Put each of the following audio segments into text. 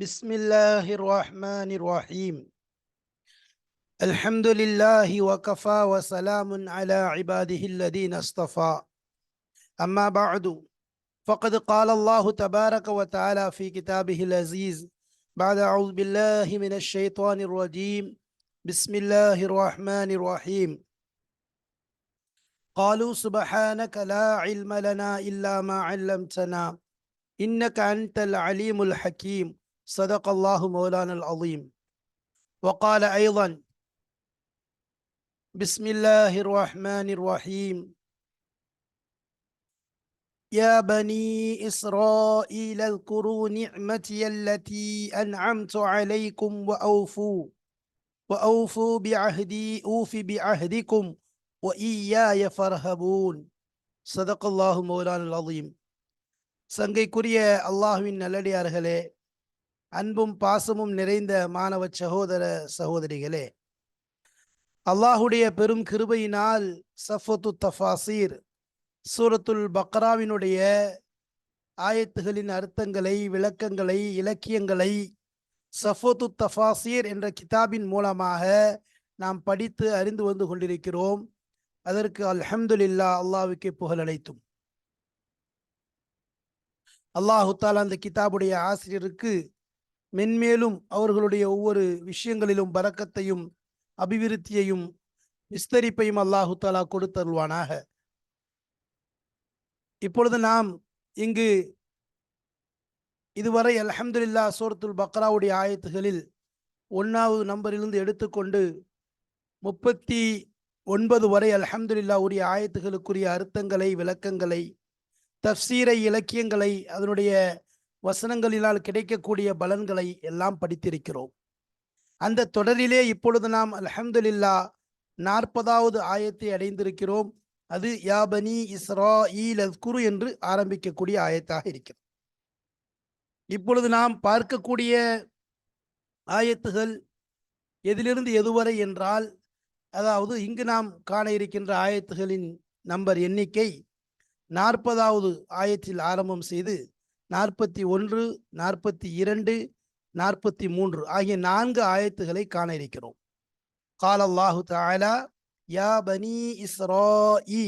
بسم الله الرحمن الرحيم الحمد لله وكفى وسلام على عباده الذين اصطفى أما بعد فقد قال الله تبارك وتعالى في كتابه العزيز بعد أعوذ بالله من الشيطان الرجيم بسم الله الرحمن الرحيم قالوا سبحانك لا علم لنا إلا ما علمتنا إنك أنت العليم الحكيم صدق الله مولانا العظيم وقال أيضا بسم الله الرحمن الرحيم يا بني إسرائيل اذكروا نعمتي التي أنعمت عليكم وأوفوا وأوفوا بعهدي أوف بعهدكم وإياي فارهبون صدق الله مولانا العظيم சங்கைக்குரிய அல்லாஹுவின் நல்லடியார்களே அன்பும் பாசமும் நிறைந்த மாணவ சகோதர சகோதரிகளே அல்லாஹுடைய பெரும் கிருபையினால் சஃபத்து தஃபாசீர் சூரத்துல் பக்ராவினுடைய ஆயத்துகளின் அர்த்தங்களை விளக்கங்களை இலக்கியங்களை சஃபத்து தஃபாசீர் என்ற கிதாபின் மூலமாக நாம் படித்து அறிந்து வந்து கொண்டிருக்கிறோம். அதற்கு அல்ஹம்துலில்லா அல்லாவுக்கு புகழ் அழைத்தும் அல்லாஹு தாலா அந்த கிதாபுடைய ஆசிரியருக்கு மென்மேலும் அவர்களுடைய ஒவ்வொரு விஷயங்களிலும் பதக்கத்தையும் அபிவிருத்தியையும் விஸ்தரிப்பையும் அல்லாஹு தாலா கொடுத்தருள்வானாக. இப்பொழுது நாம் இங்கு இதுவரை அல்ஹம்துலில்லா சூரத்துல் பக்ராவுடைய ஆயத்துகளில் ஒன்றாவது நம்பரிலிருந்து எடுத்துக்கொண்டு முப்பத்தி ஒன்பது வரை அல்ஹம்துலில்லா உரிய ஆயத்துகளுக்குரிய அர்த்தங்களை விளக்கங்களை தஃசீரை இலக்கியங்களை அதனுடைய வசனங்களினால் கிடைக்கக்கூடிய பலன்களை எல்லாம் படித்திருக்கிறோம். அந்த தொடரிலே இப்பொழுது நாம் அல்ஹம்துலில்லா நாற்பதாவது ஆயத்தை அடைந்திருக்கிறோம். அது யாபனி இஸ்ரா குரு என்று ஆரம்பிக்கக்கூடிய ஆயத்தாக இருக்கிறது. இப்பொழுது நாம் பார்க்கக்கூடிய ஆயத்துகள் எதிலிருந்து எதுவரை என்றால் அதாவது இங்கு நாம் காண இருக்கின்ற ஆயத்துகளின் நம்பர் எண்ணிக்கை நாற்பதாவது ஆயத்தில் ஆரம்பம் செய்து நாற்பத்தி ஒன்று நாற்பத்தி இரண்டு நாற்பத்தி மூன்று ஆகிய நான்கு ஆயத்துகளை காண இருக்கிறோம் கால் அல்லாஹு தாலா யா பனி இஸ்ராயி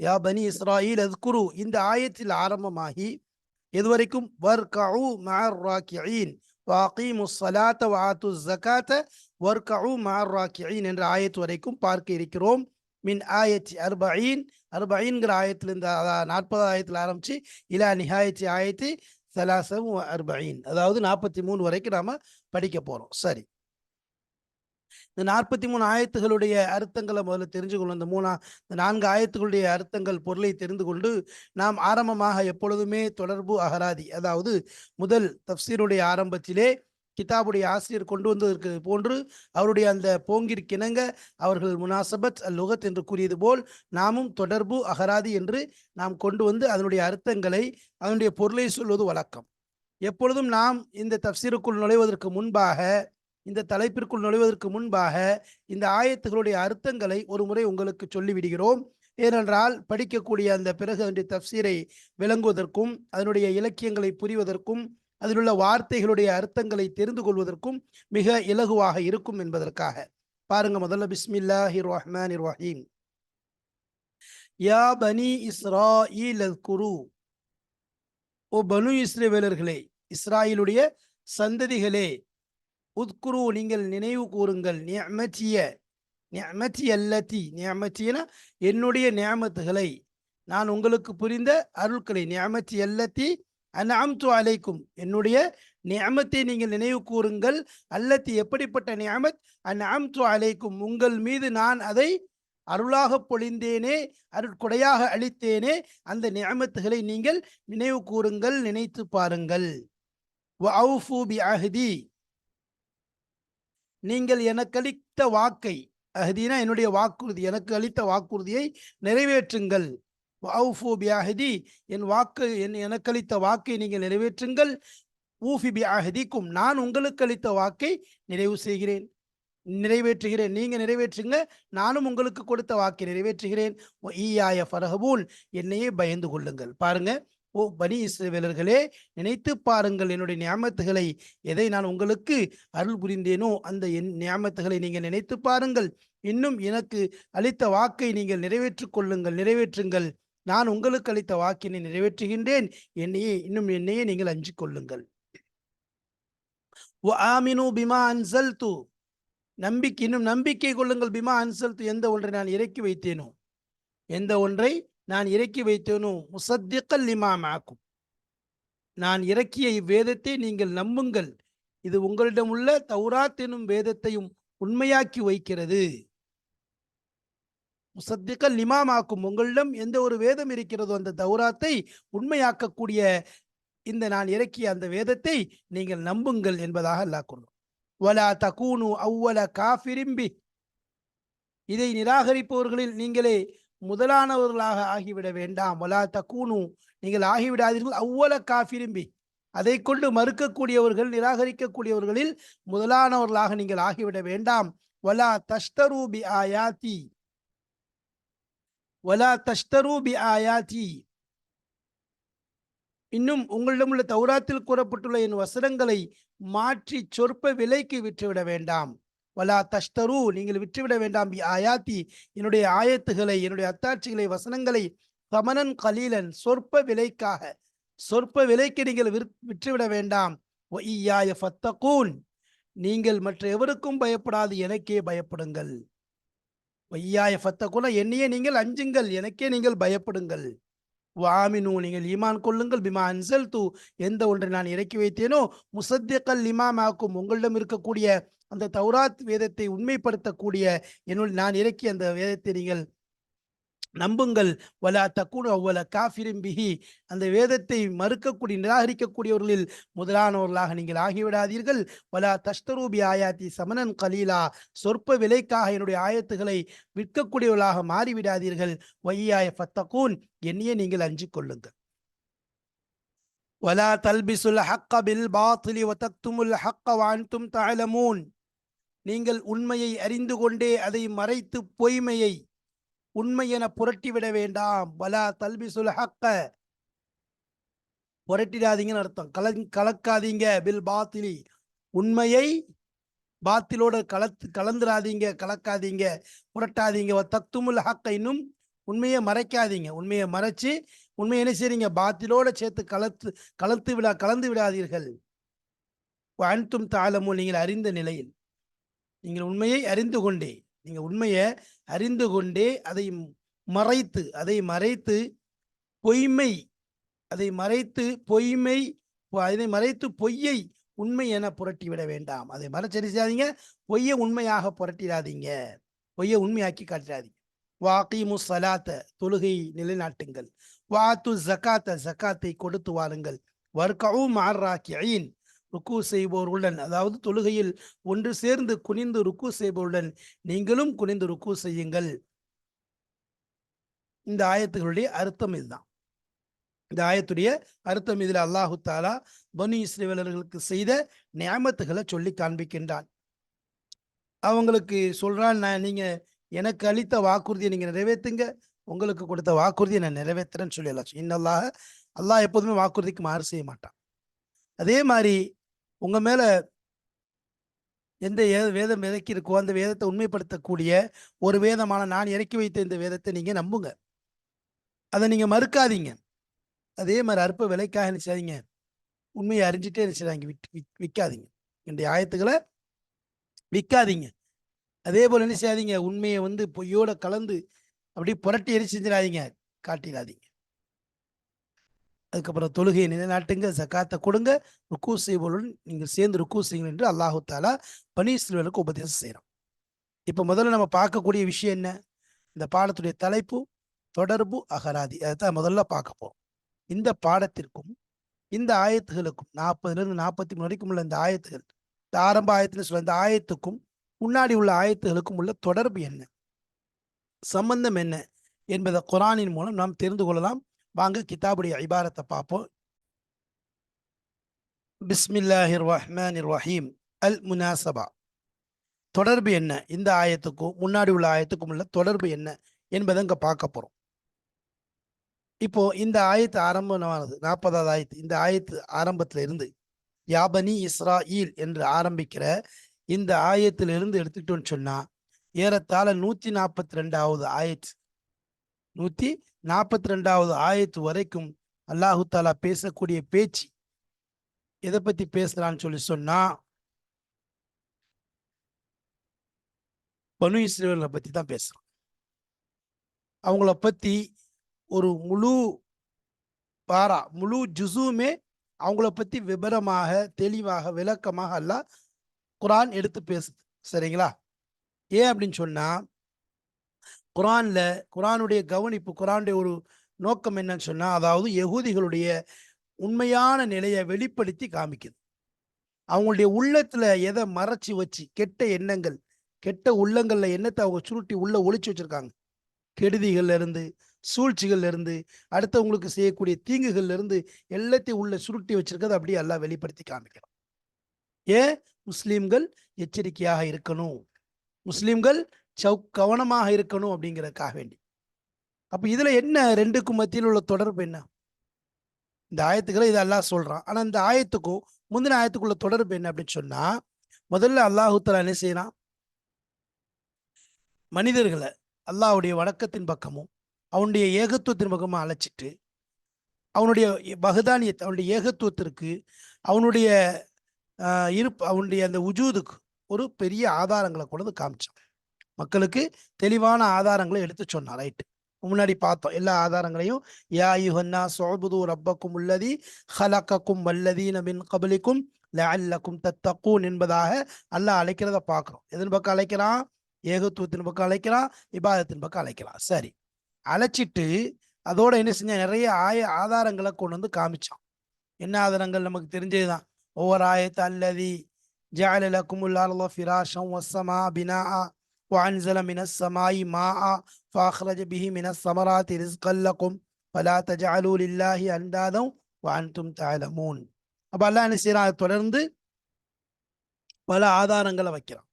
யா பனி இஸ்ராயில் அஸ்குரு. இந்த ஆயத்தில் ஆரம்பமாகி இதுவரைக்கும் வர்கஉ மஅர் ராக்கியீன் வாகீமு ஸலாத்த வஆத்து ஸகாத்த வர்கஉ மஅர் ராக்கியீன் என்ற ஆயத்து வரைக்கும் பார்க்க இருக்கிறோம். மின் ஆயத்தி அர்பஈன் அர்பஈன்கிற ஆயத்திலிருந்து நாற்பது ஆயத்தில் ஆரம்பித்து இலா நிஹாயத்தி ஆயத்தி சலாசம் அர்பயின் அதாவது நாற்பத்தி மூணு வரைக்கும் நாம் படிக்க போகிறோம் சரி. இந்த நாற்பத்தி மூணு ஆயத்துகளுடைய அர்த்தங்களை முதல்ல தெரிஞ்சு கொள்ளும். இந்த மூணா இந்த நான்கு ஆயத்துகளுடைய அர்த்தங்கள் பொருளை தெரிந்து கொண்டு நாம் ஆரம்பமாக எப்பொழுதுமே தொடர்பு அகராதி அதாவது முதல் தப்சீருடைய ஆரம்பத்திலே கிதாபுடைய ஆசிரியர் கொண்டு வந்ததற்கு போன்று அவருடைய அந்த போங்கிற்கிணங்க அவர்கள் முனாசபத் அல் லுகத் என்று கூறியது போல் நாமும் தொடர்பு அகராதி என்று நாம் கொண்டு வந்து அதனுடைய அர்த்தங்களை அதனுடைய பொருளை சொல்வது வழக்கம். எப்பொழுதும் நாம் இந்த தப்சீருக்குள் நுழைவதற்கு முன்பாக இந்த தலைப்பிற்குள் நுழைவதற்கு முன்பாக இந்த ஆயத்துகளுடைய அர்த்தங்களை ஒரு முறை உங்களுக்கு சொல்லிவிடுகிறோம். ஏனென்றால் படிக்கக்கூடிய அந்த பிறகு அதனுடைய தப்சீரை விளங்குவதற்கும் அதனுடைய இலக்கியங்களை புரிவதற்கும் அதிலுள்ள வார்த்தைகளுடைய அர்த்தங்களை தெரிந்து கொள்வதற்கும் மிக இலகுவாக இருக்கும் என்பதற்காக. பாருங்க முதல்ல பிஸ்மில்லாஹி ரஹ்மான் ரஹீம் யா பனி இஸ்ராயில் குரு ஓ பனு இஸ்ரேவேலர்களே இஸ்ராயிலுடைய சந்ததிகளே உத்குரு நீங்கள் நினைவு கூறுங்கள் நியமச்சிய நியமச்சி அல்லத்தி நியமச்சியன என்னுடைய நியமத்துகளை நான் உங்களுக்கு புரிந்த அருள்களை நியமச்சி அல்லத்தி அன்அம்து அலைக்கும். என்னுடைய நியமத்தை நீங்கள் நினைவு கூறுங்கள். அல்லத்தி எப்படிப்பட்ட நியமத்? அன்அம்து அலைக்கும். உங்கள் மீது நான் அதை அருளாக பொழிந்தேனே அருட்கொடையாக அளித்தேனே அந்த நியமத்துகளை நீங்கள் நினைவு கூறுங்கள் நினைத்து பாருங்கள். அஹதி. நீங்கள் எனக்கு அளித்த வாக்கை அஹதினா என்னுடைய வாக்குறுதி எனக்கு அளித்த வாக்குறுதியை நிறைவேற்றுங்கள். வஅஃபு பியாஹதி என் வாக்கு என் எனக்கு அளித்த வாக்கை நீங்கள் நிறைவேற்றுங்கள். ஊஃபி பியாஹதிக்கும் நான் உங்களுக்கு அளித்த வாக்கை நிறைவு செய்கிறேன். நிறைவேற்றுகிறேன். நீங்க நிறைவேற்றுங்க நானும் உங்களுக்கு கொடுத்த வாக்கை நிறைவேற்றுகிறேன். ஈயாய ஃபரஹபூன் என்னையே பயந்து கொள்ளுங்கள். பாருங்க ஓ பனி இஸ்ரவேலர்களே நினைத்து பாருங்கள் என்னுடைய நியாமத்துகளை எதை நான் உங்களுக்கு அருள் புரிந்தேனோ அந்த என் நியாமத்துகளை நீங்கள் நினைத்து பாருங்கள். இன்னும் எனக்கு அளித்த வாக்கை நீங்கள் நிறைவேற்றிக் கொள்ளுங்கள் நிறைவேற்றுங்கள். நான் உங்களுக்கு அளித்த வாக்கினை நிறைவேற்றுகின்றேன். என்னையே இன்னும் என்னையே நீங்கள் அஞ்சு கொள்ளுங்கள் ஆமினு பிமா அன்சல்து. நம்பிக்கை இன்னும் நம்பிக்கை கொள்ளுங்கள். பிமா அன்சல்து எந்த ஒன்றை நான் இறக்கி வைத்தேனோ? எந்த ஒன்றை நான் இறக்கி வைத்தேனோ? முசத்திக்கல் ஆக்கும் நான் இறக்கிய இவ்வேதத்தை நீங்கள் நம்புங்கள். இது உங்களிடம் உள்ள தௌராத் எனும் வேதத்தையும் உண்மையாக்கி வைக்கிறது. முசத்திக்கல் லிமாமாக்கும் உங்களிடம் எந்த ஒரு வேதம் இருக்கிறதோ அந்த தௌராத்தை உண்மையாக்கக்கூடிய இந்த நான் இறக்கிய அந்த வேதத்தை நீங்கள் நம்புங்கள் என்பதாக அல்லாஹ் கூறும் வலா தகூனு அவ்வல காஃபிரிம்பி. இதை நிராகரிப்பவர்களில் நீங்களே முதலானவர்களாக ஆகிவிட வேண்டாம். வலா தக்கூனு நீங்கள் ஆகிவிடாதீர்கள். அவ்வள காஃபிரும்பி. அதை கொண்டு மறுக்கக்கூடியவர்கள் நிராகரிக்கக்கூடியவர்களில் முதலானவர்களாக நீங்கள் ஆகிவிட வேண்டாம். வலா தஷ்தரூபி ஆயாத்தி. வலா தஷ்தரூபி ஆயாத்தி இன்னும் உங்களிடம் உள்ள தௌராத்தில் கூறப்பட்டுள்ள என் வசனங்களை மாற்றி சொற்ப விலைக்கு விற்றுவிட வேண்டாம். வலா தஷ்தரு நீங்கள் விற்றுவிட வேண்டாம். பி ஆயாத்தி என்னுடைய ஆயத்துகளை என்னுடைய அத்தாட்சிகளை வசனங்களை கமனன் கலீலன் சொற்ப விலைக்காக சொற்ப விலைக்கு நீங்கள் விற்றுவிட வேண்டாம். ஒய்யாய ஃபத்தகூன் நீங்கள் மற்ற எவருக்கும் பயப்படாது எனக்கே பயப்படுங்கள். வையாய ஃபத்தகுன என்னையே நீங்கள் அஞ்சுங்கள் எனக்கே நீங்கள் பயப்படுங்கள். வாமினு நீங்கள் ஈமான் கொள்ளுங்கள். பிமா அன்சல் தூ எந்த ஒன்றை நான் இறக்கி வைத்தேனோ முசத்தியக்கல் இமாமாக்கும் உங்களிடம் இருக்கக்கூடிய அந்த தௌராத் வேதத்தை உண்மைப்படுத்தக்கூடிய என்னுடைய நான் இறக்கிய அந்த வேதத்தை நீங்கள் நம்புங்கள். வல தக்குனு அவ்வள காஃபிரும் பிஹி. அந்த வேதத்தை மறுக்கக்கூடிய நிராகரிக்கக்கூடியவர்களில் முதலானவர்களாக நீங்கள் ஆகிவிடாதீர்கள். வலா தஷ்தரூபி ஆயாத்தி சமனன் கலீலா. சொற்ப விலைக்காக என்னுடைய ஆயத்துகளை விற்கக்கூடியவர்களாக மாறிவிடாதீர்கள். வையாய ஃபத்தகூன். என்னையே நீங்கள் அஞ்சிக் கொள்ளுங்கள். வலா தல்பிசுல் ஹக்க பில் பாத்திலி வதக்துமுல் ஹக்க வாழ்த்தும் தாழமூன் நீங்கள் உண்மையை அறிந்து கொண்டே அதை மறைத்து பொய்மையை உண்மை என புரட்டிவிட வேண்டாம். வலா தல்பிசுல் சுலஹக்க புரட்டிடாதீங்கன்னு அர்த்தம். கல கலக்காதீங்க. பில் பாத்திலி. உண்மையை பாத்திலோட கலத்து கலந்துடாதீங்க கலக்காதீங்க. புரட்டாதீங்க. தத்துமுல் ஹக்க இன்னும் உண்மையை மறைக்காதீங்க. உண்மையை மறைச்சு உண்மையை என்ன செய்றீங்க? பாத்திலோட சேர்த்து கலத்து கலத்து விடா கலந்து விடாதீர்கள். அனுத்தும் தாளமும் நீங்கள் அறிந்த நிலையில். நீங்கள் உண்மையை அறிந்து கொண்டே. நீங்கள் உண்மையை அறிந்து கொண்டே அதை மறைத்து அதை மறைத்து பொய்மை அதை மறைத்து பொய்மை அதை மறைத்து பொய்யை உண்மை என புரட்டி விட வேண்டாம். அதை மறைச்சரி செய்யாதீங்க பொய்யை உண்மையாக புரட்டிடாதீங்க. பொய்யை உண்மையாக்கி காட்டிடாதீங்க. வாக்கிமு சலாத்த தொழுகை நிலைநாட்டுங்கள். வாத்து ஜக்காத்த ஜக்காத்தை கொடுத்து வாருங்கள். வர்க்கவும் மாறாக்கியின் ருக்கு செய்பவர்களுடன் அதாவது தொழுகையில் ஒன்று சேர்ந்து குனிந்து ருக்கு செய்பவருடன் நீங்களும் குனிந்து ருக்கு செய்யுங்கள். இந்த ஆயத்துகளுடைய அர்த்தம் இதுதான். இந்த ஆயத்துடைய அர்த்தம் இதில் அல்லாஹு தாலா பனு இஸ்ரேவலர்களுக்கு செய்த நியமத்துகளை சொல்லி காண்பிக்கின்றான். அவங்களுக்கு சொல்றான் நான் நீங்க எனக்கு அளித்த வாக்குறுதியை நீங்க நிறைவேற்றுங்க உங்களுக்கு கொடுத்த வாக்குறுதியை நான் நிறைவேற்றுறேன்னு சொல்லி எல்லாம் இன்னல்லாக அல்லாஹ் எப்போதுமே வாக்குறுதிக்கு மாறு செய்ய மாட்டான். அதே மாதிரி உங்க மேல எந்த வேதம் விதைக்கு இருக்கோ அந்த வேதத்தை உண்மைப்படுத்தக்கூடிய ஒரு வேதமான நான் இறக்கி வைத்த இந்த வேதத்தை நீங்க நம்புங்க. அதை நீங்க மறுக்காதீங்க. அதே மாதிரி அற்ப விலைக்காக நினைச்சாதீங்க. உண்மையை அறிஞ்சிட்டே நினைச்சாங்க விற்காதீங்க என்னுடைய ஆயத்துக்களை விற்காதீங்க அதே போல் என்ன செய்யாதீங்க. உண்மையை வந்து பொய்யோட கலந்து அப்படி புரட்டி எரி செஞ்சிடாதீங்க காட்டிடாதீங்க. அதுக்கப்புறம் தொழுகையை நிலைநாட்டுங்க ஜக்காத்தை கொடுங்க ருக்கு செய்வோருடன் நீங்கள் சேர்ந்து ருக்கு செய்யுங்கள் என்று அல்லாஹு தாலா பனீஸ்வர்களுக்கு உபதேசம் செய்கிறோம் இப்போ முதல்ல நம்ம பார்க்கக்கூடிய விஷயம் என்ன? இந்த பாடத்துடைய தலைப்பு தொடர்பு அகராதி. அதைத்தான் முதல்ல பார்க்க போகிறோம் இந்த பாடத்திற்கும் இந்த ஆயத்துகளுக்கும் நாற்பதுலேருந்து நாற்பத்தி மூணு வரைக்கும் உள்ள இந்த ஆயத்துகள் இந்த ஆரம்ப ஆயத்துன்னு சொல்ல இந்த ஆயத்துக்கும் முன்னாடி உள்ள ஆயத்துகளுக்கும் உள்ள தொடர்பு என்ன? சம்பந்தம் என்ன? என்பதை குரானின் மூலம் நாம் தெரிந்து கொள்ளலாம். வாங்க கிதாபுடைய ஐபாரத்தை பார்ப்போம். பிஸ்மில்லாஹிர் ரஹ்மான் ரஹீம் அல் முனாசபா. தொடர்பு என்ன? இந்த ஆயத்துக்கும் முன்னாடி உள்ள ஆயத்துக்கும் உள்ள தொடர்பு என்ன என்பதை இங்கே பார்க்க போகிறோம் இப்போ இந்த ஆயத்து ஆரம்பமானது நாற்பதாவது ஆயத்து. இந்த ஆயத்து ஆரம்பத்தில் இருந்து யாபனி ஈல் என்று ஆரம்பிக்கிற இந்த ஆயத்திலிருந்து எடுத்துக்கிட்டோன்னு சொன்னால் ஏறத்தாழ நூற்றி நாற்பத்தி ரெண்டாவது ஆயத்து நூற்றி நாற்பத்தி ரெண்டாவது ஆயத்து வரைக்கும் அல்லாஹு தாலா பேசக்கூடிய பேச்சு எதை பத்தி பேசுறான்னு சொல்லி சொன்னா பனு இஸ்ரேலை பத்தி தான் பேசுறான். அவங்கள பத்தி ஒரு முழு பாரா முழு ஜுசுமே அவங்கள பத்தி விபரமாக தெளிவாக விளக்கமாக அல்லாஹ் குரான் எடுத்து பேசுது. சரிங்களா? ஏன் அப்படின்னு சொன்னா குரானில் குரானுடைய கவனிப்பு குரானுடைய ஒரு நோக்கம் என்னன்னு சொன்னால் அதாவது யகுதிகளுடைய உண்மையான நிலையை வெளிப்படுத்தி காமிக்குது. அவங்களுடைய உள்ளத்தில் எதை மறைச்சி வச்சு கெட்ட எண்ணங்கள் கெட்ட உள்ளங்களில் எண்ணத்தை அவங்க சுருட்டி உள்ளே ஒழிச்சு வச்சுருக்காங்க? கெடுதிகள்லேருந்து சூழ்ச்சிகள்லேருந்து அடுத்தவங்களுக்கு செய்யக்கூடிய தீங்குகள்லேருந்து எல்லாத்தையும் உள்ள சுருட்டி வச்சுருக்கிறது அப்படியே எல்லாம் வெளிப்படுத்தி காமிக்கிறோம் ஏன்? முஸ்லீம்கள் எச்சரிக்கையாக இருக்கணும். முஸ்லீம்கள் சௌ கவனமாக இருக்கணும் அப்படிங்கிறதுக்காக வேண்டி. அப்போ இதில் என்ன ரெண்டுக்கும் மத்தியில் உள்ள தொடர்பு என்ன? இந்த ஆயத்துக்களை இதெல்லாம் சொல்கிறான் ஆனால் இந்த ஆயத்துக்கும் முந்தின ஆயத்துக்குள்ள தொடர்பு என்ன அப்படின்னு சொன்னால் முதல்ல அல்லாஹூத்தலா என்ன செய்யறான்? மனிதர்களை அல்லாஹ்வுடைய வணக்கத்தின் பக்கமும் அவனுடைய ஏகத்துவத்தின் பக்கமும் அழைச்சிட்டு அவனுடைய பகதானியத்தை அவனுடைய ஏகத்துவத்திற்கு அவனுடைய இருப்பு அவனுடைய அந்த உஜூதுக்கு ஒரு பெரிய ஆதாரங்களை கொண்டு வந்து காமிச்சான். மக்களுக்கு தெளிவான ஆதாரங்களை எடுத்து சொன்னான் ரைட்டு முன்னாடி பார்த்தோம். எல்லா ஆதாரங்களையும் யா யுஹன்னா சோபுது ரப்பக்கும் உள்ளதி ஹலக்கக்கும் வல்லதீன மின் கபலிக்கும் லஅல்லக்கும் தத்தக்கூன் என்பதாக அல்லாஹ் அழைக்கிறத பார்க்குறோம். எதன் பக்கம் அழைக்கிறான்? ஏகத்துவத்தின் பக்கம் அழைக்கிறான்? இபாதத்தின் பக்கம் அழைக்கிறான். சரி. அழைச்சிட்டு அதோட என்ன செஞ்சா நிறைய ஆய ஆதாரங்களை கொண்டு வந்து காமிச்சான். என்ன ஆதாரங்கள்? நமக்கு தெரிஞ்சதுதான் ஒவ்வொரு ஆயத்த அல்லதி ஜஅல உள்ளாரலோ ஃபிராஷம் ஒசமா பினா وأنزل من السماء ماء فأخرج به من الثمرات رزقا لكم فلا تجعلوا لله أندادا وأنتم تعلمون அப்ப அல்லாஹ் என்ன செய்யறான் அதை தொடர்ந்து பல ஆதாரங்களை வைக்கிறான்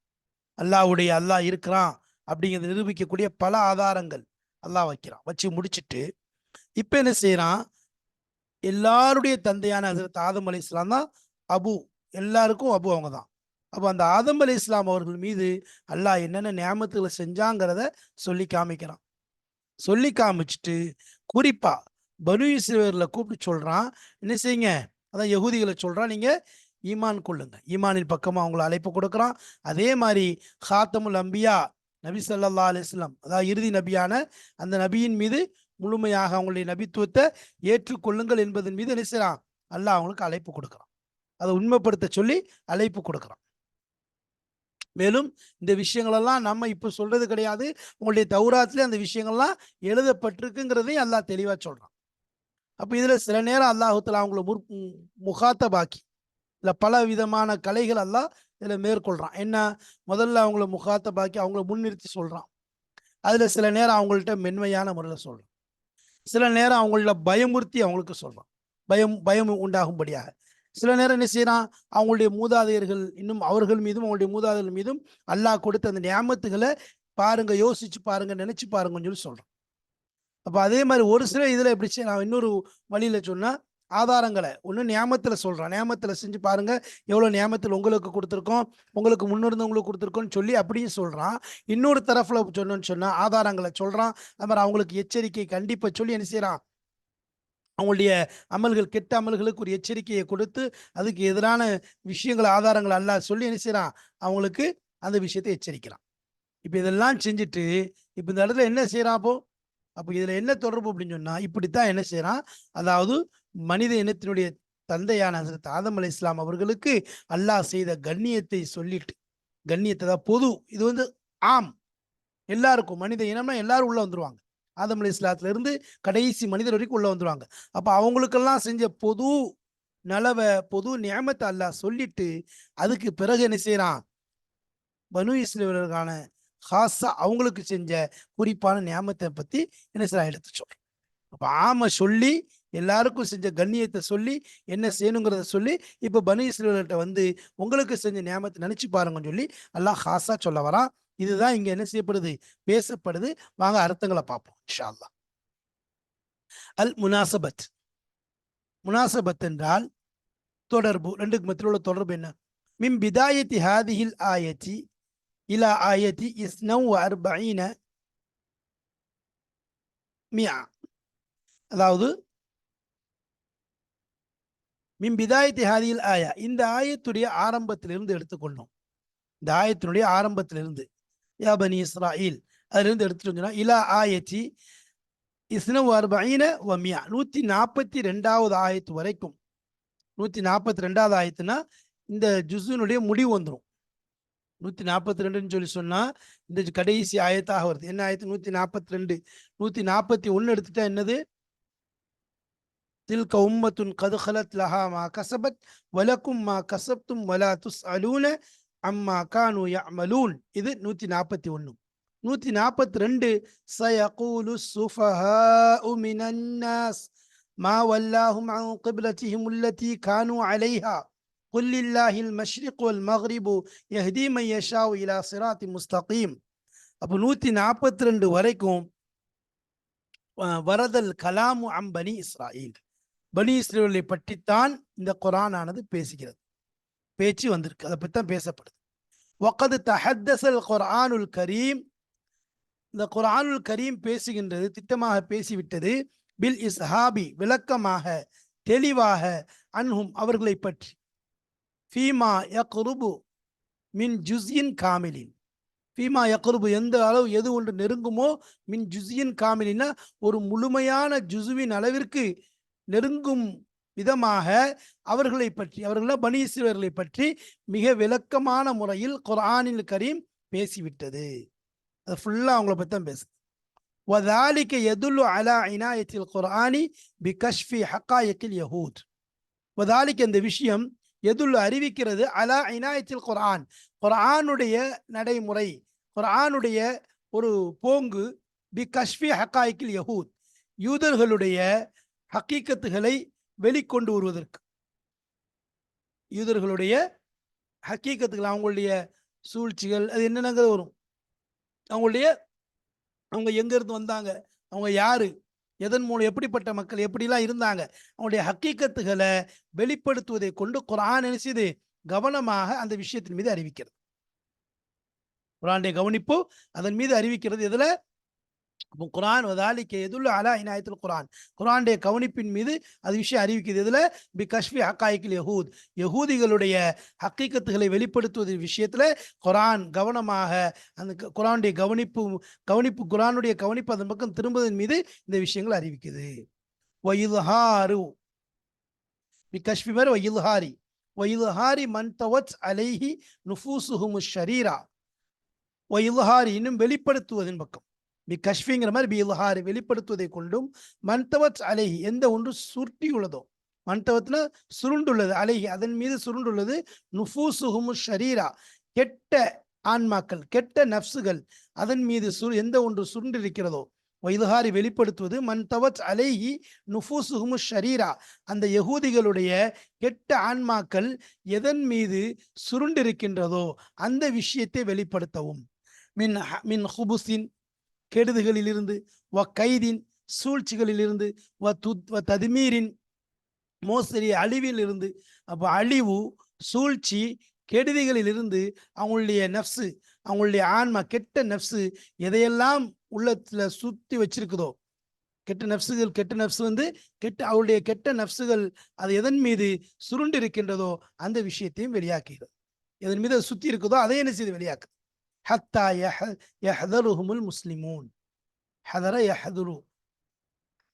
அல்லாஹ்வுடைய அல்லாஹ் இருக்கிறான் அப்படிங்கிறத நிரூபிக்கக்கூடிய பல ஆதாரங்கள் அல்லாஹ் வைக்கிறான் வச்சு முடிச்சிட்டு இப்ப என்ன செய்யறான் எல்லாருடைய தந்தையான ஹசரத் ஆதம் அலி இஸ்லாம் தான் அபு எல்லாருக்கும் அபு அவங்க தான் அப்போ அந்த ஆதம் அலி இஸ்லாம் அவர்கள் மீது அல்லாஹ் என்னென்ன நியமத்துகளை செஞ்சாங்கிறத சொல்லி காமிக்கிறான். சொல்லி காமிச்சிட்டு குறிப்பா பனு இஸ்ரேல கூப்பிட்டு சொல்றான் என்ன செய்யுங்க? அதான் யகுதிகளை சொல்றான் நீங்க ஈமான் கொள்ளுங்க. ஈமானின் பக்கமா அவங்களை அழைப்பு கொடுக்குறான். அதே மாதிரி ஹாத்தமுல் அம்பியா நபி சல்லா அலிஸ்லாம் அதாவது இறுதி நபியான அந்த நபியின் மீது முழுமையாக அவங்களுடைய நபித்துவத்தை ஏற்றுக்கொள்ளுங்கள் என்பதன் மீது என்ன செய்கிறான் அல்லாஹ் அவங்களுக்கு அழைப்பு கொடுக்குறான். அதை உண்மைப்படுத்த சொல்லி அழைப்பு கொடுக்குறான். மேலும் இந்த விஷயங்களெல்லாம் நம்ம இப்போ சொல்றது கிடையாது. உங்களுடைய தௌராத்திலே அந்த விஷயங்கள்லாம் எழுதப்பட்டிருக்குங்கிறதையும் அல்லாஹ் தெளிவா சொல்றான். அப்ப இதுல சில நேரம் அல்லாஹுத்தலா அவங்கள முற் முகாத்தபாக்கி இல்ல பல விதமான கலைகள் எல்லாம் இதுல மேற்கொள்றான். என்ன? முதல்ல அவங்கள முகாத்தபாக்கி அவங்கள முன்னிறுத்தி சொல்றான். அதுல சில நேரம் அவங்கள்ட்ட மென்மையான முறையில் சொல்றான். சில நேரம் அவங்கள பயமுறுத்தி அவங்களுக்கு சொல்றான். பயம் பயம் உண்டாகும்படியாக. சில நேரம் என்ன செய்யறான் அவங்களுடைய மூதாதையர்கள் இன்னும் அவர்கள் மீதும் அவங்களுடைய மூதாதையர்கள் மீதும் அல்லாஹ் கொடுத்த அந்த நியாமத்துகளை பாருங்க யோசிச்சு பாருங்க நினைச்சு பாருங்கன்னு சொல்லி சொல்றான். அப்ப அதே மாதிரி ஒரு சில இதுல எப்படி செய்ய- நான் இன்னொரு வழியில சொன்னா ஆதாரங்களை ஒன்று நியாமத்தில் சொல்கிறான் நியமத்தில் செஞ்சு பாருங்கள் எவ்வளோ நியாமத்தில் உங்களுக்கு கொடுத்துருக்கோம் உங்களுக்கு முன்னிருந்தவங்களுக்கு கொடுத்துருக்கோன்னு சொல்லி அப்படியும் சொல்கிறான் இன்னொரு தரப்பில் சொன்னோன்னு சொன்னால் ஆதாரங்களை சொல்கிறான் அது மாதிரி அவங்களுக்கு எச்சரிக்கை கண்டிப்பாக சொல்லி என்ன செய்கிறான் அவங்களுடைய அமல்கள் கெட்ட அமல்களுக்கு ஒரு எச்சரிக்கையை கொடுத்து அதுக்கு எதிரான விஷயங்கள் ஆதாரங்கள் அல்லாஹ் சொல்லி என்ன செய்கிறான் அவங்களுக்கு அந்த விஷயத்தை எச்சரிக்கிறான். இப்போ இதெல்லாம் செஞ்சுட்டு இப்போ இந்த இடத்துல என்ன செய்கிறான் அப்போ? அப்போ இதில் என்ன தொடர்பு அப்படின்னு சொன்னால் இப்படித்தான் என்ன செய்கிறான் அதாவது மனித இனத்தினுடைய தந்தையான ஹசரத் ஆதம் அலி இஸ்லாம் அவர்களுக்கு அல்லாஹ் செய்த கண்ணியத்தை சொல்லிட்டு கண்ணியத்தை தான் பொது இது வந்து ஆம். எல்லாருக்கும் மனித இனம்னா எல்லாரும் உள்ளே வந்துருவாங்க. ஆதம் அலி இஸ்லாத்துலேருந்து கடைசி மனிதர் வரைக்கும் உள்ளே வந்துடுவாங்க அப்போ அவங்களுக்கெல்லாம் செஞ்ச பொது நலவை பொது நியமத்தை அல்லாஹ் சொல்லிட்டு அதுக்கு பிறகு என்ன செய்யறான்? பனு இஸ்ரேலருக்கான ஹாஸா அவங்களுக்கு செஞ்ச குறிப்பான நியமத்தை பத்தி என்ன செய்யறான்? எடுத்து சொல்றான். அப்ப ஆம சொல்லி எல்லாருக்கும் செஞ்ச கண்ணியத்தை சொல்லி என்ன செய்யணுங்கிறத சொல்லி இப்ப பனு இஸ்ரேலர்கிட்ட வந்து உங்களுக்கு செஞ்ச நியமத்தை நினைச்சு பாருங்கன்னு சொல்லி அல்லாஹ் ஹாஸா சொல்ல வரான். இதுதான் இங்க என்ன செய்யப்படுது? பேசப்படுது. வாங்க அர்த்தங்களை பார்ப்போம். அல் முனாசபத். முனாசபத் என்றால் தொடர்பு. ரெண்டுக்கு மத்தியில் உள்ள தொடர்பு என்ன? மிம் பிதாயத்தி ஹாதிஹில் ஆயத்தி. இலா ஆயத்தி இஸ்னவ் அர்பீன மியா. அதாவது மின் பிதாயத்தி ஹாதியில் ஆயா. இந்த ஆயத்துடைய ஆரம்பத்திலிருந்து எடுத்துக்கொண்டோம். இந்த ஆயத்தினுடைய ஆரம்பத்திலிருந்து. யா பனி இஸ்ராயில். அதுலேருந்து எடுத்துட்டு வந்தோம்னா இலா ஆயத்தி இஸ்னவ் அர்பீன வமியா. நூற்றி நாற்பத்தி ரெண்டாவது ஆயத்து வரைக்கும். நூற்றி நாற்பத்தி ரெண்டாவது ஆயத்துனா இந்த ஜுசுனுடைய முடிவு வந்துடும் நூத்தி நாற்பத்தி ரெண்டுன்னு சொல்லி சொன்னால் இந்த கடைசி ஆயத்தாக வருது. என்ன ஆயத்து? நூத்தி நாற்பத்தி ரெண்டு நூற்றி நாற்பத்தி ஒன்னு எடுத்துட்டா என்னது? தில்க உம்மத்துன் கதுஹலத் லஹா மா கசபத் வலக்கும் மா கசப்தும் வலா துஸ் அலூன அம்மா கானு யமலூன் இது நூத்தி நாற்பத்தி ஒன்னு நூத்தி நாற்பத்தி ரெண்டு சயகூலு சுஃபஹாஉ மினன் நாஸ் ما ولاهم عن قبلتهم التي كانوا عليها قل لله المشرق والمغرب يهدي من يشاء إلى صراط مستقيم அப்போ நூத்தி நாற்பத்தி ரெண்டு வரைக்கும் அஹ், வரதல் கலாமு அம் பனி இஸ்ராயில் பனி இஸ்ரேலை பற்றித்தான் இந்த குரானானது பேசுகிறது பேச்சு வந்திருக்கு. அதை பற்றி தான் பேசப்படுது. ஒக்கது தஹத்தசல் குர்ஆனுல் கரீம். இந்த குர்ஆனுல் கரீம் பேசுகின்றது திட்டமாக பேசிவிட்டது பில் இஸ்ஹாபி விளக்கமாக தெளிவாக அன்ஹும் அவர்களை பற்றி. ஃபீமா யக்ருபு மின் ஜுஸ்யின் காமிலின். ஃபீமா யக்ருபு எந்த அளவு எது ஒன்று நெருங்குமோ மின் ஜுஸ்யின் காமிலின்னா ஒரு முழுமையான ஜுசுவின் அளவிற்கு நெருங்கும் விதமாக அவர்களை பற்றி அவர்கள பனீஸ்வரர்களை பற்றி மிக விளக்கமான முறையில் குர்ஆனில் கரீம் பேசிவிட்டது அது ஃபுல்லாக அவங்கள பற்றி தான் பேசுது وذلك يدل على عناية القرآن بكشف حقائق اليهود وذلك இந்த விஷயம் எதுல் அறிவிக்கிறது அலா இனாயத்தில் குர்ஆன் குர்ஆனுடைய நடைமுறை குர்ஆனுடைய ஒரு போங்கு பி கஷ்பி ஹக்காய்க்கில் யஹூத் யூதர்களுடைய ஹக்கீக்கத்துகளை வெளிக்கொண்டு வருவதற்கு. யூதர்களுடைய ஹக்கீக்கத்துக்கள் அவங்களுடைய சூழ்ச்சிகள் அது என்னென்னங்கிறது வரும். அவங்களுடைய அவங்க எங்கேருந்து வந்தாங்க? அவங்க யாரு? எதன் மூலம் எப்படிப்பட்ட மக்கள் எப்படிலாம் இருந்தாங்க? அவங்களுடைய ஹக்கீக்கத்துகளை வெளிப்படுத்துவதை கொண்டு குரான் நினைச்சது கவனமாக அந்த விஷயத்தின் மீது அறிவிக்கிறது. குரானுடைய கவனிப்பு அதன் மீது அறிவிக்கிறது. இதில் அப்போ குரான் வதாலிக்க எதுள்ள அலா இனாயத்தில் குரான் குரானுடைய கவனிப்பின் மீது அது விஷயம் அறிவிக்குது. இதில் பி கஷ்வி ஹக்காய்க்கில் யஹூத். யகூதிகளுடைய ஹக்கீக்கத்துகளை வெளிப்படுத்துவது விஷயத்தில் குரான் கவனமாக அந்த குரானுடைய கவனிப்பு கவனிப்பு குரானுடைய கவனிப்பு அதன் பக்கம் திரும்புவதன் மீது இந்த விஷயங்கள் அறிவிக்குது. வயில்ஹாரு பி கஷ்வி மாதிரி வயில்ஹாரி வயில்ஹாரி மன் தவத் அலைஹி நுஃபூசுஹுமு ஷரீரா. வயில்ஹாரி இன்னும் வெளிப்படுத்துவதன் பக்கம். பி கஷ்விங்கிற மாதிரி பி இல்ஹாரி வெளிப்படுத்துவதை கொண்டும் மன்தவத் அலைஹி எந்த ஒன்று சுருட்டியுள்ளதோ மன்தவத்தில் சுருண்டுள்ளது அலைஹி அதன் மீது சுருண்டுள்ளது நுஃபூசுஹுமு ஷரீரா கெட்ட ஆன்மாக்கள் கெட்ட நப்சுகள் அதன் மீது சுரு எந்த ஒன்று சுருண்டிருக்கிறதோ வைதுஹாரி வெளிப்படுத்துவது மன் தவத் அலைஹி நுஃபூசுஹுமு ஷரீரா அந்த யகூதிகளுடைய கெட்ட ஆன்மாக்கள் எதன் மீது சுருண்டிருக்கின்றதோ அந்த விஷயத்தை வெளிப்படுத்தவும். மின் ஹ- மின் ஹுபுசின் கெடுதுகளிலிருந்து வ கைதின் சூழ்ச்சிகளிலிருந்து வ து வ ததுமீரின் மோசடி அழிவிலிருந்து அப்போ அழிவு சூழ்ச்சி கெடுதிகளிலிருந்து அவங்களுடைய நஃப்ஸு அவங்களுடைய ஆன்மா கெட்ட நஃப்ஸு எதையெல்லாம் உள்ளத்தில் சுற்றி வச்சிருக்குதோ கெட்ட நஃப்ஸுகள் கெட்ட நப்சு வந்து கெட்ட அவருடைய கெட்ட நஃப்ஸுகள் அது எதன் மீது சுருண்டு இருக்கின்றதோ அந்த விஷயத்தையும் வெளியாக்குகிறது. எதன் மீது அது இருக்குதோ அதை என்ன செய்து வெளியாக்குது? ஹத்தா யஹ- யஹதருஹுமுல் முஸ்லிமூன் ஹதர யஹதுரு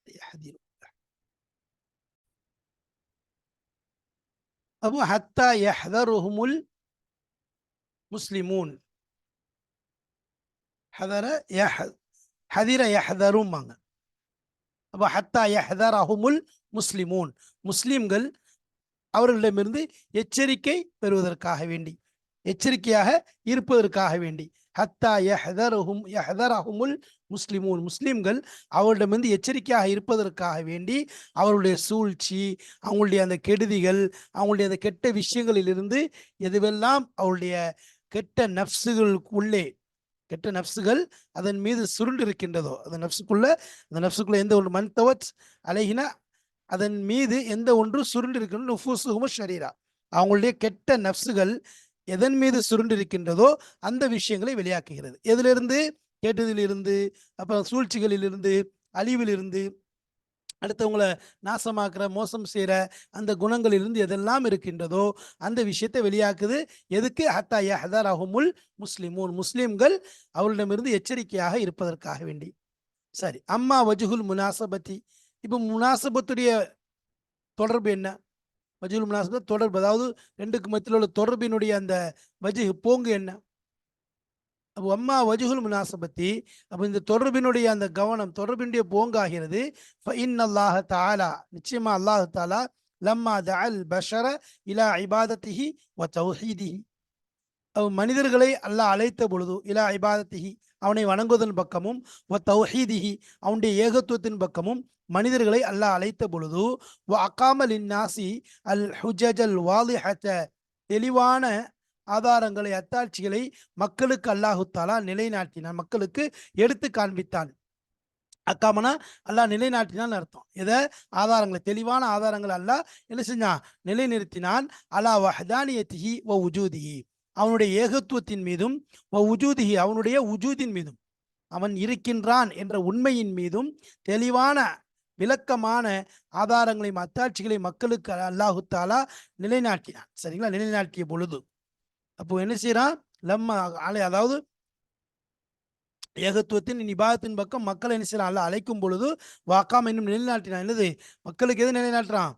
யஹதிரு அப்போ ஹத்தா யஹதருஹுமுல் முஸ்லிமூன் ஹதர யஹ ஹதிர யஹதரும்பாங்க அப்போ ஹத்தா யஹதரஹுமுல் முஸ்லிமூன் முஸ்லிம்கள் அவர்களிடமிருந்து எச்சரிக்கை பெறுவதற்காக வேண்டி. எச்சரிக்கையாக இருப்பதற்காக வேண்டி. ஹத்தா யஹதரஹும் யஹதரஹுமுல் முஸ்லிமூன். முஸ்லிம்கள் அவர்களிடமிருந்து எச்சரிக்கையாக இருப்பதற்காக வேண்டி அவருடைய சூழ்ச்சி அவங்களுடைய அந்த கெடுதிகள் அவங்களுடைய அந்த கெட்ட விஷயங்களிலிருந்து எதுவெல்லாம் அவருடைய கெட்ட நப்சுகளுக்குள்ளே கெட்ட நப்சுகள் அதன் மீது சுருண்டு இருக்கின்றதோ அந்த நப்சுக்குள்ள அந்த நப்சுக்குள்ள எந்த ஒன்று மண் தவத் அலைகினா அதன் மீது எந்த ஒன்று சுருண்டு இருக்கின்ற நுஃபூசுகும ஷரீரா. அவங்களுடைய கெட்ட நப்சுகள் எதன் மீது சுருண்டு இருக்கின்றதோ அந்த விஷயங்களை வெளியாக்குகிறது. எதிலிருந்து? கேட்டதிலிருந்து அப்புறம் சூழ்ச்சிகளிலிருந்து அழிவிலிருந்து அடுத்தவங்களை நாசமாக்குற மோசம் செய்கிற அந்த குணங்களிலிருந்து எதெல்லாம் இருக்கின்றதோ அந்த விஷயத்தை வெளியாக்குது. எதுக்கு? ஹத்தா யஹதரஹுமுல் முஸ்லிமூன். முஸ்லிம்கள் அவர்களிடமிருந்து எச்சரிக்கையாக இருப்பதற்காக வேண்டி. சரி அம்மா வஜுகுல் முனாசபத்தி. இப்போ முனாசபத்துடைய தொடர்பு என்ன? வஜுகுல் முனாசபத் தொடர்பு. அதாவது ரெண்டுக்கு மத்தியில் உள்ள தொடர்பினுடைய அந்த வஜுகு போங்கு என்ன? அப்போ அம்மா வஜுகுல் முனாசபத்தி அப்போ இந்த தொடர்பினுடைய அந்த கவனம் தொடர்பினுடைய போங்காகிறது இன் அல்லாஹ தாலா நிச்சயமா அல்லாஹு தாலா லம்மா தல் பஷர இலா இபாதத்திஹி வ தௌஹீதிஹி. அவ் மனிதர்களை அல்லாஹ் அழைத்த பொழுது இலா இபாதத்திஹி அவனை வணங்குவதன் பக்கமும் வ தௌஹீதிஹி அவனுடைய ஏகத்துவத்தின் பக்கமும் மனிதர்களை அல்லாஹ் அழைத்த பொழுது வ அகாமலின் நாசி அல் ஹுஜஜல் வாலிஹத்த தெளிவான ஆதாரங்களை அத்தாட்சிகளை மக்களுக்கு அல்லாஹு தாலா நிலைநாட்டினான். மக்களுக்கு எடுத்து காண்பித்தான். அக்காமனா அல்லாஹ் நிலைநாட்டினான் அர்த்தம். எதை? ஆதாரங்களை தெளிவான ஆதாரங்கள் அல்லாஹ் என்ன செஞ்சான்? நிலைநிறுத்தினான். அலா வஹதானியத்திஹி வ உஜூதிஹி. அவனுடைய ஏகத்துவத்தின் மீதும் வ அவனுடைய உஜூதின் மீதும். அவன் இருக்கின்றான் என்ற உண்மையின் மீதும் தெளிவான விளக்கமான ஆதாரங்களையும் அத்தாட்சிகளை மக்களுக்கு அல்லாஹு தாலா நிலைநாட்டினான். சரிங்களா? நிலைநாட்டிய பொழுது. அப்போ என்ன செய்யறான் லம்ம அலை அதாவது ஏகத்துவத்தின் நிபாதத்தின் பக்கம் மக்களை என்ன செய்யறான் அல்ல அழைக்கும் பொழுது வாக்காம இன்னும் நிலைநாட்டினான். என்னது? மக்களுக்கு எது நிலைநாட்டுறான்?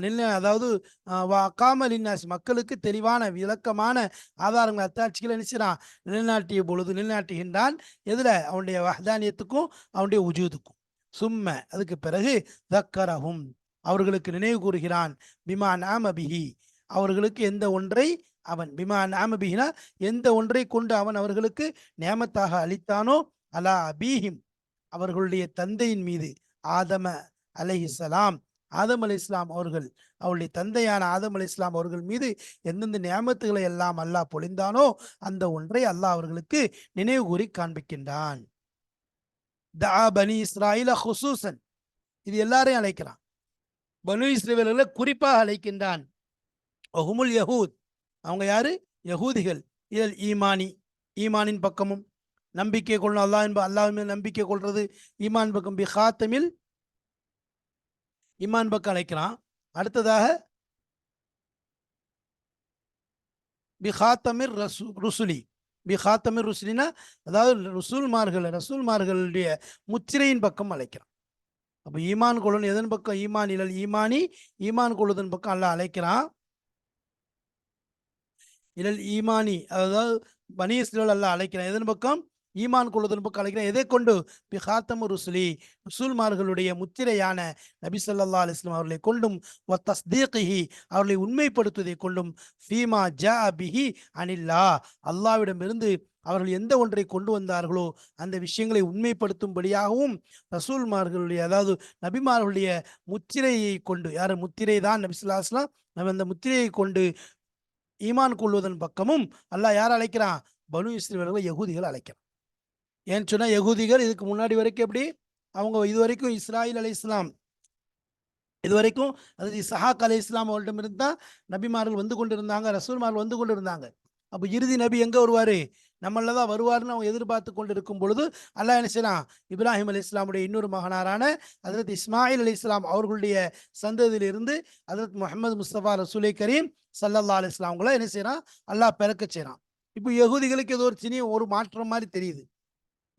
நிலை அதாவது வாக்காம மக்களுக்கு தெளிவான விளக்கமான ஆதாரங்கள் அத்தாட்சிகளை நினைச்சிடான் நிலைநாட்டிய பொழுது நிலைநாட்டுகின்றான். எதில்? அவனுடைய வஹதானியத்துக்கும் அவனுடைய உஜூதுக்கும். சும்ம. அதுக்கு பிறகு தக்கரகும் அவர்களுக்கு நினைவு கூறுகிறான். பிமா ஆமபிகி அவர்களுக்கு எந்த ஒன்றை அவன் பிமா நாமபிஹினா எந்த ஒன்றை கொண்டு அவன் அவர்களுக்கு நேமத்தாக அளித்தானோ அலா அபீஹிம் அவர்களுடைய தந்தையின் மீது ஆதம அலைஹிசலாம் ஆதம் அலி இஸ்லாம் அவர்கள் அவருடைய தந்தையான ஆதம் அலி இஸ்லாம் அவர்கள் மீது எந்தெந்த நியமத்துகளை எல்லாம் அல்லாஹ் பொழிந்தானோ அந்த ஒன்றை அல்லாஹ் அவர்களுக்கு நினைவு கூறி காண்பிக்கின்றான். தா பனி இஸ்ராயில ஹுசூசன். இது எல்லாரையும் அழைக்கிறான். பனு இஸ்ரேலர்களை குறிப்பாக அழைக்கின்றான். ஒஹுமுல் யஹூத். அவங்க யாரு? யகூதிகள் இதில் ஈமானி ஈமானின் பக்கமும் நம்பிக்கை கொள்ளணும் அல்லாஹ் என்ப அல்லாஹ் மேல் நம்பிக்கை கொள்றது ஈமான் பக்கம் பி ஹாத்தமில் இம்மான் பக்கம் அழைக்கிறான். அடுத்ததாக பிஹாத்தமிர் ரசு ருசுலி. பிஹாத்தமிர் ருசுலினா அதாவது ருசூல்மார்கள் ரசூல்மார்களுடைய முத்திரையின் பக்கம் அழைக்கிறான். அப்போ ஈமான் கொள்ளணும் எதன் பக்கம்? ஈமான் இழல் ஈமானி ஈமான் கொள்ளுதன் பக்கம் அல்ல அழைக்கிறான். இழல் ஈமானி அதாவது பனீஸ்கள் அல்ல அழைக்கிறான். எதன் பக்கம்? ஈமான் கொள்வதன் பக்கம் அழைக்கிறான் எதை கொண்டு? பிஹாத்தமு ருசுலி ரசூல்மார்களுடைய முத்திரையான நபி சொல்லா அலிஸ்லாம் அவர்களை கொண்டும் ஒ தஸ்தீகி அவர்களை உண்மைப்படுத்துவதை கொண்டும் ஃபீமா ஜா பிஹி அனில்லா அல்லாவிடமிருந்து அவர்கள் எந்த ஒன்றை கொண்டு வந்தார்களோ அந்த விஷயங்களை உண்மைப்படுத்தும்படியாகவும் ரசூல்மார்களுடைய அதாவது நபிமார்களுடைய முத்திரையை கொண்டு யார்? முத்திரை தான் நபிசுல்லாஸ்லாம் நம்ம அந்த முத்திரையை கொண்டு ஈமான் கொள்வதன் பக்கமும் அல்லாஹ் யார் அழைக்கிறான்? பனு இஸ்ரேலர்களை யகுதிகள் அழைக்கிறான். ஏன்னு சொன்னால் யகுதிகள் இதுக்கு முன்னாடி வரைக்கும் எப்படி? அவங்க இது வரைக்கும் இஸ்ராயில் அலி இஸ்லாம். இது வரைக்கும் அதாவது இசஹாக் அலி இஸ்லாம் அவர்களிடமிருந்து தான் நபிமார்கள் வந்து கொண்டு இருந்தாங்க ரசூல்மார்கள் வந்து கொண்டு இருந்தாங்க அப்போ இறுதி நபி எங்கே வருவார்? நம்மள தான் வருவார்னு அவங்க எதிர்பார்த்து கொண்டு இருக்கும் பொழுது அல்லாஹ் என்ன செய்யலாம் இப்ராஹிம் அலி இஸ்லாமுடைய இன்னொரு மகனாரான அதரத் இஸ்மாயில் அலி இஸ்லாம் அவர்களுடைய சந்ததியிலிருந்து அதரத் முகமது முஸ்தபா ரசூலை கரீம் சல்லல்லா அலி இஸ்லாம்களை என்ன செய்யறான்? அல்லாஹ் பிறக்க செய்கிறான் இப்போ யகுதிகளுக்கு ஏதோ ஒரு சினி ஒரு மாற்றம் மாதிரி தெரியுது.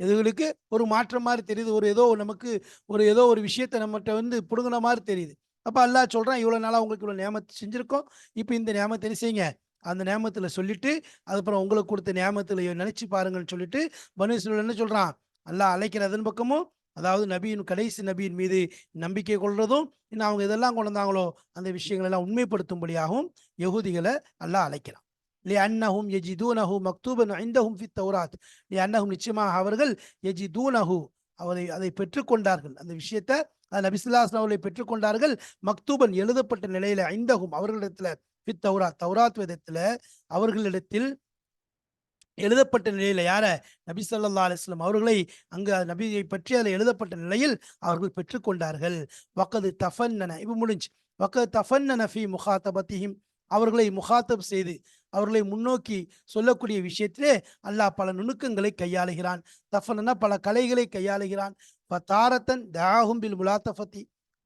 இதுகளுக்கு ஒரு மாற்றம் மாதிரி தெரியுது. ஒரு ஏதோ நமக்கு ஒரு ஏதோ ஒரு விஷயத்தை நம்மகிட்ட வந்து புடுங்கின மாதிரி தெரியுது. அப்போ அல்லாஹ் சொல்கிறான் இவ்வளோ நாளாக உங்களுக்கு இவ்வளோ நியமத்தை செஞ்சிருக்கோம். இப்போ இந்த நியமத்தை என்ன செய்யுங்க? அந்த நியமத்தில் சொல்லிட்டு அதுக்கப்புறம் உங்களுக்கு கொடுத்த நியமத்தில் நினச்சி பாருங்கன்னு சொல்லிட்டு பனுசூல் என்ன சொல்கிறான் அல்லாஹ் அழைக்கிறதன் பக்கமும் அதாவது நபியின் கடைசி நபியின் மீது நம்பிக்கை கொள்றதும் இன்னும் அவங்க இதெல்லாம் கொண்டு வந்தாங்களோ அந்த விஷயங்கள் எல்லாம் உண்மைப்படுத்தும்படியாகவும் யகுதிகளை அல்லாஹ் அழைக்கிறான். லியன்னஹும் எஜிதூனஹு மக்தூபன் ஐந்தஹும் ஃபி தௌராத் லி அன்னஹும் நிச்சயமாக அவர்கள் எஜிதூனஹு அவரை அதை பெற்றுக்கொண்டார்கள். அந்த விஷயத்தை நபிசுல்லாஸ் அவர்களை பெற்றுக்கொண்டார்கள். மக்தூபன் எழுதப்பட்ட நிலையில ஐந்தகும் அவர்களிடத்துல ஃபித் தௌராத் தௌராத் விதத்தில் அவர்களிடத்தில் எழுதப்பட்ட நிலையில யார? நபி சொல்லா அலைஹி அவர்களை அங்கு அந்த நபியை பற்றி அதில் எழுதப்பட்ட நிலையில் அவர்கள் பெற்றுக்கொண்டார்கள். வக்கது தஃபன்னன இப்போ முடிஞ்சு. வக்கது தஃபன்னன ஃபி முகாத்தபத்தியும் அவர்களை முகாத்தப் செய்து அவர்களை முன்னோக்கி சொல்லக்கூடிய விஷயத்திலே அல்லாஹ் பல நுணுக்கங்களை கையாளுகிறான். தஃபன்னா பல கலைகளை கையாளுகிறான். தாரத்தன் தாகும் பில் முலாத்தஃபத்தி.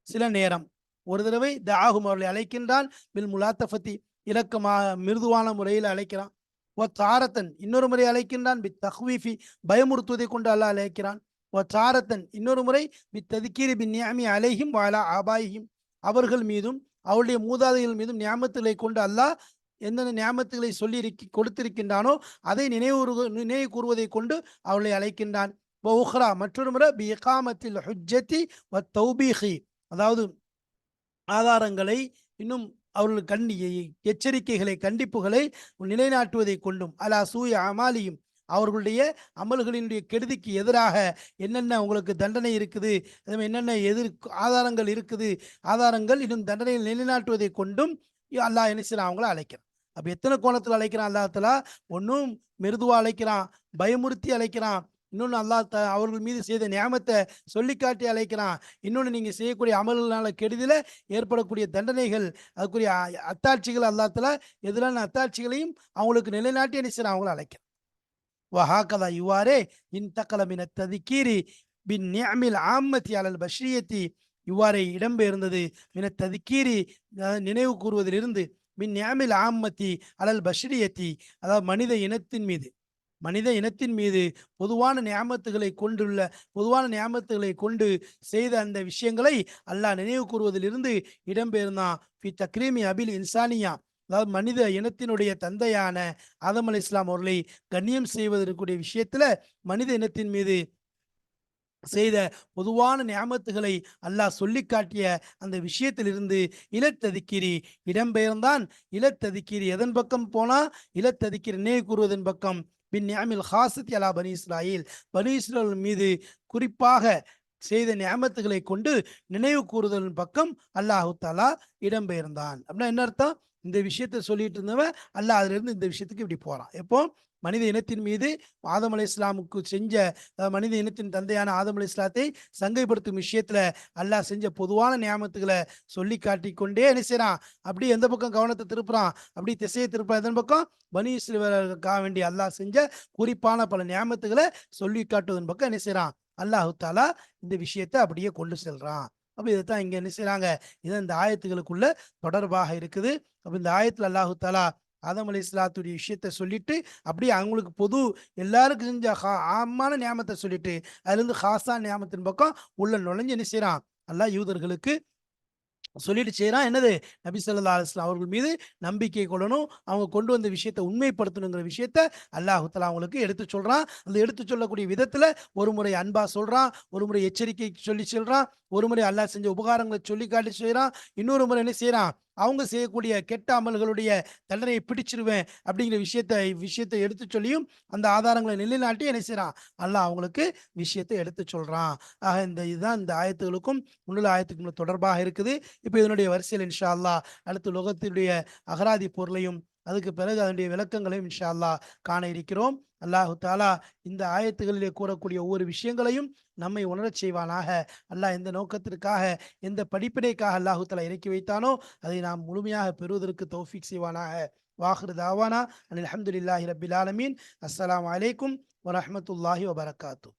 சில நேரம் ஒரு தடவை தாகும் அவர்களை அழைக்கின்றான் பில் முலாத்தஃபத்தி. இலக்கமாக மிருதுவான முறையில் அழைக்கிறான். ஒ தாரத்தன் இன்னொரு முறை அழைக்கின்றான் பி தஹ்வீஃபி. பயமுறுத்துவதை கொண்டு அல்லாஹ் அழைக்கிறான். ஒ தாரத்தன் இன்னொரு முறை பி ததுக்கீரி பின் நியாமி அலைஹிம் வாலா ஆபாயிஹிம். அவர்கள் மீதும் அவருடைய மூதாதைகள் மீதும் நியாமத்துகளை கொண்டு அல்லாஹ் எந்தெந்த நியமத்துகளை சொல்லி கொடுத்திருக்கின்றானோ அதை நினைவு நினைவு கூறுவதை கொண்டு அவளை அழைக்கின்றான். உஹ்ரா மற்றொரு முறை பி இகாமத்தில் ஹுஜ்ஜத்தி வ தௌபீஹி அதாவது ஆதாரங்களை இன்னும் அவர்கள் கண்டி எச்சரிக்கைகளை கண்டிப்புகளை நிலைநாட்டுவதை கொண்டும் அலா சூய அமாலியும் அவர்களுடைய அமல்களினுடைய கெடுதிக்கு எதிராக என்னென்ன உங்களுக்கு தண்டனை இருக்குது என்னென்ன எதிர் ஆதாரங்கள் இருக்குது ஆதாரங்கள் இன்னும் தண்டனையை நிலைநாட்டுவதை கொண்டும் அல்லாஹ் என்ன செய்யறான் அவங்கள அழைக்கிறான். அப்போ எத்தனை கோணத்தில் அழைக்கிறான் அல்லாஹலா ஒன்றும் மிருதுவாக அழைக்கிறான் பயமுறுத்தி அழைக்கிறான். இன்னொன்று அல்லாஹ் த அவர்கள் மீது செய்த நியாமத்தை சொல்லி காட்டி அழைக்கிறான். இன்னொன்று நீங்கள் செய்யக்கூடிய அமல்களால் கெடுதியில் ஏற்படக்கூடிய தண்டனைகள் அதுக்குரிய அ- அத்தாட்சிகள் அல்லாத்தில் எதிரான அத்தாட்சிகளையும் அவங்களுக்கு நிலைநாட்டி என்ன அவங்கள அழைக்கிறான். வஹாக்கதா இவ்வாறே இன் தக்கலமின ததிக்கீரி பின் நியமில் ஆம்மத்தி அலல் பஷ்ரியத்தி. இவ்வாறே இடம்பெயர்ந்தது மின ததிக்கீரி நினைவு கூறுவதிலிருந்து மின் நியமில் ஆம்மத்தி அலல் பஷ்ரியத்தி. அதாவது மனித இனத்தின் மீது. மனித இனத்தின் மீது பொதுவான நியாமத்துகளை கொண்டுள்ள பொதுவான நியாமத்துகளை கொண்டு செய்த அந்த விஷயங்களை அல்லாஹ் நினைவு கூறுவதிலிருந்து இடம்பெயர்ந்தான். ஃபி தக்ரீமி அபில் இன்சானியா. அதாவது மனித இனத்தினுடைய தந்தையான ஆதம் அலி இஸ்லாம் அவர்களை கண்ணியம் செய்வதற்குரிய விஷயத்துல மனித இனத்தின் மீது செய்த பொதுவான நியமத்துகளை அல்லாஹ் சொல்லி காட்டிய அந்த விஷயத்திலிருந்து இலத்ததிக்கிரி இடம்பெயர்ந்தான். இலத்ததிக்கிரி எதன் பக்கம் போனா? இலத்ததிக்கிரி நினைவு கூறுவதன் பக்கம். பின் நியாமில் ஹாசத் அலா பனி இஸ்ராயில். பனி இஸ்ராயல் மீது குறிப்பாக செய்த நியமத்துகளை கொண்டு நினைவு கூறுதலின் பக்கம் அல்லாஹு தாலா இடம்பெயர்ந்தான். அப்படின்னா என்ன அர்த்தம்? இந்த விஷயத்தை சொல்லிட்டு இருந்தவன் அல்ல அதுலேருந்து இந்த விஷயத்துக்கு இப்படி போகிறான் எப்போ? மனித இனத்தின் மீது ஆதம் அலி இஸ்லாமுக்கு செஞ்ச மனித இனத்தின் தந்தையான ஆதம் அலி இஸ்லாத்தை சங்கைப்படுத்தும் விஷயத்துல அல்லாஹ் செஞ்ச பொதுவான நியமத்துகளை சொல்லி காட்டி கொண்டே என்ன செய்யறான் அப்படி எந்த பக்கம் கவனத்தை திருப்புறான்? அப்படி திசையை திருப்புறான். எதன் பக்கம்? பனி இஸ்ரவேலருக்காக வேண்டிய அல்லாஹ் செஞ்ச குறிப்பான பல நியமத்துகளை சொல்லி காட்டுவதன் பக்கம் என்ன செய்யறான் அல்லாஹு தாலா இந்த விஷயத்தை அப்படியே கொண்டு செல்றான். அப்போ இதைத்தான் இங்கே என்ன செய்கிறாங்க இது இந்த ஆயத்துகளுக்குள்ள தொடர்பாக இருக்குது. அப்போ இந்த ஆயத்தில் அல்லாஹு தாலா ஆதம் அலி இஸ்லாத்துடைய விஷயத்த சொல்லிட்டு அப்படியே அவங்களுக்கு பொது எல்லாருக்கும் செஞ்ச ஹா- ஆமான நியாமத்தை சொல்லிட்டு அதுலேருந்து ஹாசா நியாமத்தின் பக்கம் உள்ள நுழைஞ்சு என்ன செய்கிறான் அல்லாஹ் யூதர்களுக்கு சொல்லிட்டு செய்கிறான் என்னது? நபி சொல்லா அலுவலாம் அவர்கள் மீது நம்பிக்கை கொள்ளணும். அவங்க கொண்டு வந்த விஷயத்தை உண்மைப்படுத்தணுங்கிற விஷயத்த அல்லாஹுத்தலா அவங்களுக்கு எடுத்து சொல்கிறான் அந்த எடுத்து சொல்லக்கூடிய விதத்தில் ஒரு முறை அன்பா சொல்கிறான் ஒரு முறை எச்சரிக்கை சொல்லி சொல்கிறான் ஒரு முறை அல்லாஹ் செஞ்ச உபகாரங்களை சொல்லி காட்டி செய்கிறான் இன்னொரு முறை என்ன செய்கிறான் அவங்க செய்யக்கூடிய கெட்ட அமல்களுடைய தண்டனையை பிடிச்சிருவேன் அப்படிங்கிற விஷயத்த விஷயத்தை எடுத்து சொல்லியும் அந்த ஆதாரங்களை நிலைநாட்டி என்ன செய்கிறான் அல்லாஹ் அவங்களுக்கு விஷயத்தை எடுத்து சொல்றான். ஆக இந்த இதுதான் இந்த ஆயத்துகளுக்கும் முன்னுள்ள ஆயத்துக்கும் தொடர்பாக இருக்குது. இப்போ இதனுடைய வரிசையில் இன்ஷா அல்லா அடுத்து லோகத்தினுடைய அகராதி பொருளையும் அதுக்கு பிறகு அதனுடைய விளக்கங்களையும் இன்ஷா அல்லாஹ் காண இருக்கிறோம். அல்லாஹு தாலா இந்த ஆயத்துகளிலே கூறக்கூடிய ஒவ்வொரு விஷயங்களையும் நம்மை உணரச் செய்வானாக. அல்லாஹ் எந்த நோக்கத்திற்காக எந்த படிப்பினைக்காக அல்லாஹு தாலா இறக்கி வைத்தானோ அதை நாம் முழுமையாக பெறுவதற்கு தௌஃபிக் செய்வானாக. வாஹிரு தாவானா. அனில் அல்ஹம்துலில்லாஹி ரப்பில் ஆலமீன். அஸ்லாம் வலைக்கும் வரமத்துல்லாஹி வபரகாத்து